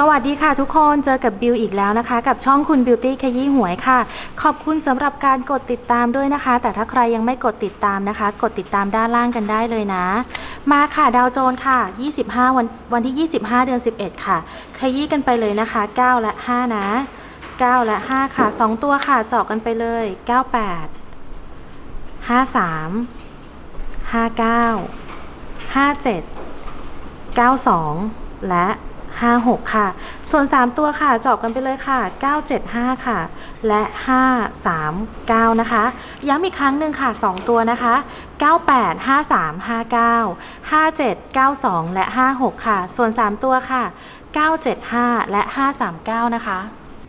สวัสดีค่ะทุกคนเจอกับบิวอีกแล้วนะคะ กับช่องคุณบิวตี้ขยี้หวยค่ะ ขอบคุณสำหรับการกดติดตามด้วยนะคะ แต่ถ้าใครยังไม่กดติดตามนะคะ กดติดตามด้านล่างกันได้เลยนะ มาค่ะดาวโจนส์ค่ะ 25 วันวันที่ 25 เดือน 11 ค่ะ ขยี้กันไปเลยนะคะ 9 และ 5 นะ 9 และ 5 ค่ะ 2 ตัวค่ะเจาะกันไปเลย 98 53 59 57 92 และ 56 ค่ะ ส่วน 3 ตัวค่ะจาะกันไปเลยค่ะ 975 ค่ะ และ 539 นะคะ ย้ำอีกครั้งหนึ่งค่ะ 2 ตัวนะคะ 98 53 59 57 92 และ 56 ค่ะ ส่วน 3 ตัวค่ะ 975 และ 539 นะคะ